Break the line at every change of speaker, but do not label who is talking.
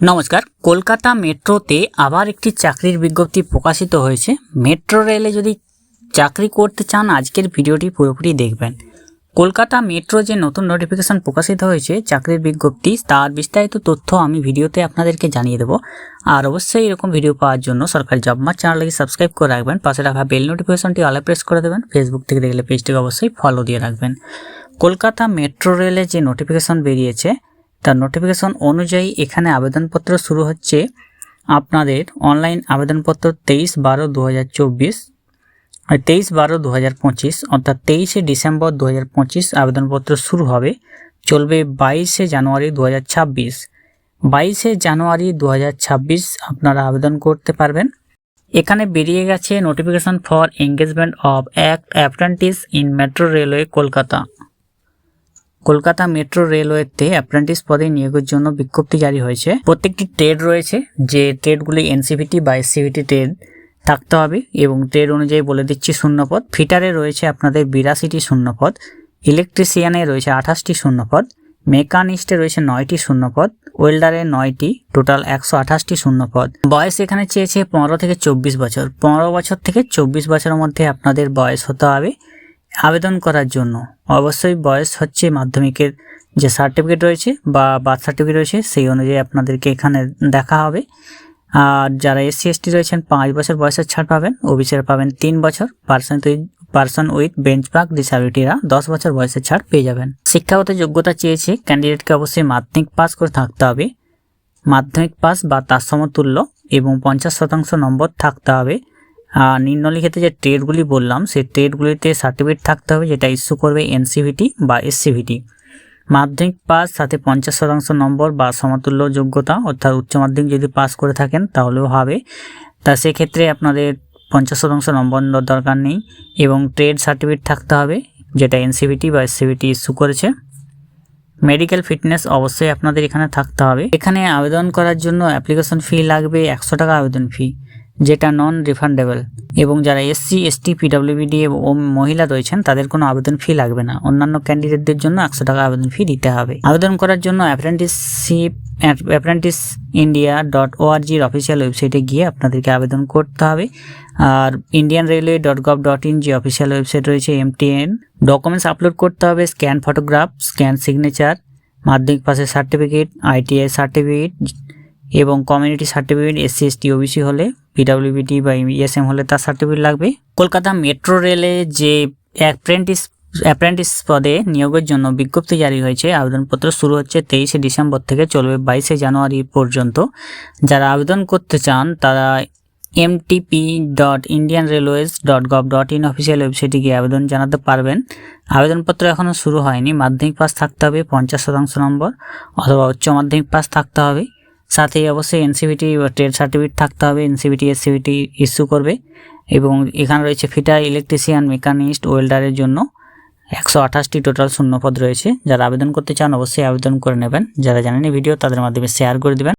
নমস্কার, কলকাতা মেট্রোতে আবার একটি চাকরির বিজ্ঞপ্তি প্রকাশিত হয়েছে। মেট্রো রেলে যদি চাকরি করতে চান, আজকের ভিডিওটি পুরোপুরি দেখবেন। কলকাতা মেট্রো যে নতুন নোটিফিকেশন প্রকাশিত হয়েছে চাকরির বিজ্ঞপ্তি, তার বিস্তারিত তথ্য আমি ভিডিওতে আপনাদেরকে জানিয়ে দেবো। আর অবশ্যই এরকম ভিডিও পাওয়ার জন্য সরকারি জবমার চ্যানেলকে সাবস্ক্রাইব করে রাখবেন। পাশে রাখা বেল নোটিফিকেশনটি অলে প্রেস করে দেবেন। ফেসবুক থেকে দেখলে পেজটিকে অবশ্যই ফলো দিয়ে রাখবেন। কলকাতা মেট্রো রেলে যে নোটিফিকেশন বেরিয়েছে তার নোটিফিকেশন অনুযায়ী এখানে আবেদনপত্র শুরু হচ্ছে আপনাদের অনলাইন আবেদনপত্র তেইশ বারো দু হাজার চব্বিশ, আর তেইশ বারো দু হাজার পঁচিশ, অর্থাৎ তেইশে ডিসেম্বর দু হাজার পঁচিশ আবেদনপত্র শুরু হবে, চলবে বাইশে জানুয়ারি দু হাজার ছাব্বিশ। বাইশে জানুয়ারি দু হাজার ছাব্বিশ আপনারা আবেদন করতে পারবেন। এখানে বেরিয়ে গেছে notification for engagement of act apprentice in metro railway Kolkata Kolkata metro রেলওয়েতে apprentice পদে নিয়োগের জন্য বিজ্ঞপ্তি জারি হয়েছে। প্রত্যেকটি ট্রেড রয়েছে, যে ট্রেডগুলি এনসিভিটি বা এসসিভিটি ট্রেড থাকতে হবে এবং ট্রেড অনুযায়ী বলে দিচ্ছি শূন্যপদ। ফিটারে রয়েছে আপনাদের বিরাশিটি শূন্যপদ ইলেকট্রিশিয়ানে রয়েছে আঠাশটি শূন্যপদ মেকানিস্টে রয়েছে নয়টি শূন্যপদ ওয়েল্ডারে নয়টি টোটাল একশো আঠাশটি শূন্যপদ। বয়স এখানে চেয়েছে পনেরো থেকে চব্বিশ বছর। পনেরো বছর থেকে চব্বিশ বছরের মধ্যে আপনাদের বয়স হতে হবে। আবেদন করার জন্য। অবশ্যই বয়স হচ্ছে মাধ্যমিকের যে সার্টিফিকেট রয়েছে বা বার্থ সার্টিফিকেট রয়েছে, সেই অনুযায়ী আপনাদেরকে এখানে দেখা হবে। আর যারা এসসি এসটি রয়েছেন, পাঁচ বছর বয়সের ছাড় পাবেন ওবিসিরা পাবেন তিন বছর। Person person with benchmark ডিসাবিলিটিরা দশ বছর বয়সের ছাড় পেয়ে যাবেন। শিক্ষাগত যোগ্যতা চেয়েছে ক্যান্ডিডেটকে অবশ্যই মাধ্যমিক পাস করে থাকতে হবে। মাধ্যমিক পাস বা তার সমতুল্য এবং পঞ্চাশ শতাংশ নম্বর থাকতে হবে। নিম্নলিখিত যে ট্রেডগুলি বললাম, সেই ট্রেডগুলিতে সার্টিফিকেট থাকতে হবে যেটা ইস্যু করবে এনসিভিটি বা এসসিভিটি মাধ্যমিক পাস, সাথে পঞ্চাশ শতাংশ নম্বর বা সমতুল্য যোগ্যতা, অর্থাৎ উচ্চ মাধ্যমিক যদি পাস করে থাকেন, তাহলেও হবে। তা সেক্ষেত্রে আপনাদের পঞ্চাশ শতাংশ নম্বর দরকার নেই এবং ট্রেড সার্টিফিকেট থাকতে হবে, যেটা এনসিভিটি বা এসসিভিটি ইস্যু করেছে। মেডিকেল ফিটনেস অবশ্যই আপনাদের এখানে থাকতে হবে। এখানে আবেদন করার জন্য অ্যাপ্লিকেশন ফি লাগবে একশো টাকা আবেদন ফি যেটা নন রিফান্ডেবল এবং যারা এসসি এসটি পিডব্লিউবিডি ও মহিলা রয়েছেন, তাদের কোনো আবেদন ফি লাগবে না। অন্যান্য ক্যান্ডিডেটদের জন্য একশো টাকা আবেদন ফি দিতে হবে। আবেদন করার জন্য অ্যাপ্রেন্টিসশিপ অ্যাপ্রেন্টিস ইন্ডিয়া ডট ওআরজির অফিসিয়াল ওয়েবসাইটে গিয়ে আপনাদেরকে আবেদন করতে হবে। আর Indian railway dot gov dot in যে অফিসিয়াল ওয়েবসাইট রয়েছে এমটিএন ডকুমেন্টস আপলোড করতে হবে স্ক্যান ফটোগ্রাফ স্ক্যান সিগনেচার মাধ্যমিক পাসের সার্টিফিকেট আইটিআই সার্টিফিকেট এবং community certificate SC ST OBC হলে পিডাব্লিউবিটি বা ইএসএম হলে তার সার্টিফিকেট লাগবে। কলকাতা মেট্রো রেলে যে অ্যাপ্রেন্টিস অ্যাপ্রেন্টিস পদে নিয়োগের জন্য বিজ্ঞপ্তি জারি হয়েছে, আবেদনপত্র শুরু হচ্ছে তেইশে ডিসেম্বর থেকে চলবে বাইশে জানুয়ারি পর্যন্ত। যারা আবেদন করতে চান, তারা MTP dot Indian railways dot gov dot in official ওয়েবসাইটে গিয়ে আবেদন জানাতে পারবেন। আবেদনপত্র এখনও শুরু হয়নি, মাধ্যমিক পাস থাকতে হবে, পঞ্চাশ শতাংশ নম্বর, অথবা উচ্চ মাধ্যমিক পাস থাকতে হবে। সাথে অবশ্যই এনসিবিটি ট্রেড সার্টিফিকেট থাকতে হবে এনসিবিটি এসসিবিটি ইস্যু করবে এবং এখানে রয়েছে ফিটার ইলেকট্রিশিয়ান মেকানিস্ট ওয়েল্ডারের জন্য একশো আঠাশটি টোটাল শূন্যপদ রয়েছে। যারা আবেদন করতে চান অবশ্যই আবেদন করে নেবেন। যারা জানেন ভিডিও তাদের মাধ্যমে শেয়ার করে দেবেন।